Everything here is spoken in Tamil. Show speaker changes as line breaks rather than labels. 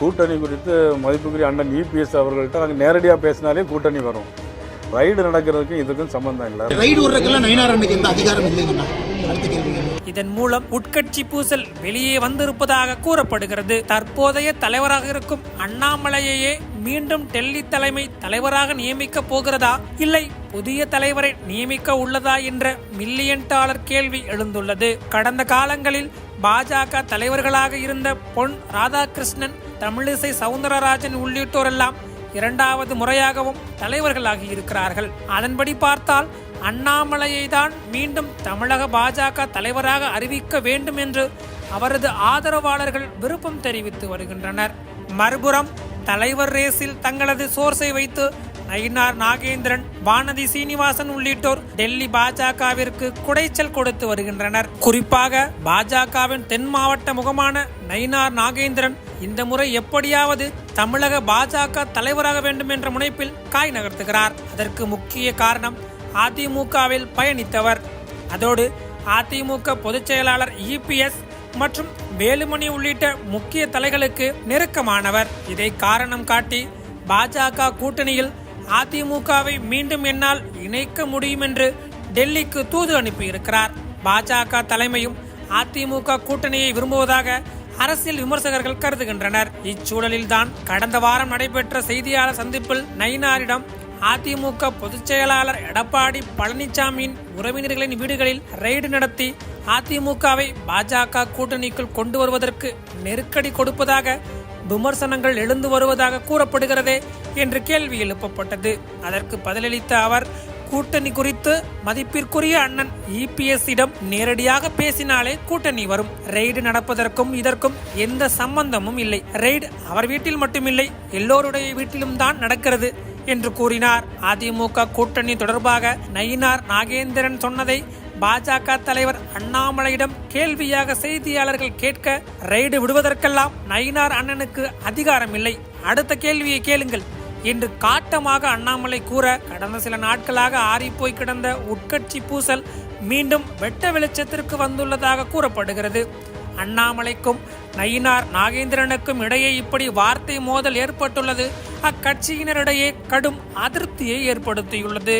கூட்டணி குறித்து மதிப்புக்குரிய அண்ணன் இபிஎஸ் அவர்கள்ட்ட நாங்கள் நேரடியாக பேசினாலே கூட்டணி வரும். ரைடு நடக்கிறதுக்கும் இதுக்கும் சம்மந்தம் இல்லை.
ரைடு விடுறதுக்கெல்லாம் எந்த அதிகாரம் இல்லைங்கண்ணா.
இதன் மூலம் உட்கட்சி பூசல் வெளியே வந்திருப்பதாக கூறப்படுகிறது. தற்போதைய தலைவராக இருக்கும் அண்ணாமலையையே மீண்டும் டெல்லி தலைமை தலைவராக நியமிக்க போகிறதா? இல்லை புதிய தலைவரை நியமிக்க உள்ளதா என்ற மில்லியன் டாலர் கேள்வி எழுந்துள்ளது. கடந்த காலங்களில் பாஜக தலைவர்களாக இருந்த பொன் ராதாகிருஷ்ணன் தமிழிசை சவுந்தரராஜன் உள்ளிட்டோரெல்லாம் இரண்டாவது முறையாகவும் தலைவர்களாகி இருக்கிறார்கள். அதன்படி பார்த்தால் அண்ணாமலையை தான் மீண்டும் தமிழக பாஜக தலைவராக அறிவிக்க வேண்டும் என்று அவரது ஆதரவாளர்கள் விருப்பம் தெரிவித்து வருகின்றனர். மறுபுறம் தலைவர் ரேஸில் தங்களது சோர்ஸை வைத்து நயினார் நாகேந்திரன் வானதி சீனிவாசன் உள்ளிட்டோர் டெல்லி பாஜகவிற்கு குடைச்சல் கொடுத்து வருகின்றனர். குறிப்பாக பாஜகவின் தென் மாவட்ட முகமான நயினார் நாகேந்திரன் இந்த முறை எப்படியாவது தமிழக பாஜக தலைவராக வேண்டும் என்ற முனைப்பில் காய் நகர்த்துகிறார். அதற்கு முக்கிய காரணம் அதிமுகவில் பயணித்தவர். அதோடு அதிமுக பொதுச் செயலாளர் இபிஎஸ் மற்றும் வேலுமணி உள்ளிட்ட முக்கிய தலைகளுக்கு நெருக்கமானவர். இதை காரணம் காட்டி பாஜக கூட்டணியில் அதிமுகவை மீண்டும் என்னால் இணைக்க முடியும் என்று டெல்லிக்கு தூது அனுப்பியிருக்கிறார். பாஜக தலைமையும் அதிமுக கூட்டணியை விரும்புவதாக அரசியல் விமர்சகர்கள் கருதுகின்றனர். இச்சூழலில்தான் கடந்த வாரம் நடைபெற்ற செய்தியாளர் சந்திப்பில் நயினாரிடம் அதிமுக பொதுச் செயலாளர் எடப்பாடி பழனிசாமியின் உறவினர்களின் வீடுகளில் ரெய்டு நடத்தி அதிமுகவை பாஜக கூட்டணிக்குள் கொண்டு வருவதற்கு நெருக்கடி கொடுப்பதாக விமர்சனங்கள் எழுந்து வருவதாக கூறப்படுகிறதே என்று கேள்வி எழுப்பப்பட்டது. அதற்கு பதிலளித்த அவர் கூட்டணி குறித்து மதிப்பிற்குரிய அண்ணன் இபிஎஸ்இடம் நேரடியாக பேசினாலே கூட்டணி வரும். ரெய்டு நடப்பதற்கும் இதற்கும் எந்த சம்பந்தமும் இல்லை. ரெய்டு அவர் வீட்டில் மட்டுமில்லை எல்லோருடைய வீட்டிலும் தான் நடக்கிறது என்று கூறினார். அதிமுக கூட்டணி தொடர்பாக நயினார் நாகேந்திரன் சொன்னதை பாஜக தலைவர் அண்ணாமலையிடம் கேள்வியாக செய்தியாளர்கள் கேட்க ரைடு விடுவதற்கெல்லாம் நயினார் அண்ணனுக்கு அதிகாரம் இல்லை அடுத்த கேள்வியை கேளுங்கள். என்று காட்டமாக அண்ணாமலை கூற கடந்த சில நாட்களாக ஆறிப்போய் கிடந்த உட்கட்சி பூசல் மீண்டும் வெட்ட வெளிச்சத்திற்கு வந்துள்ளதாக கூறப்படுகிறது. அண்ணாமலைக்கும் நயினார் நாகேந்திரனுக்கும் இடையே இப்படி வார்த்தை மோதல் ஏற்பட்டுள்ளது. அக்கட்சியினரிடையே கடும் அதிருப்தியை ஏற்படுத்தியுள்ளது.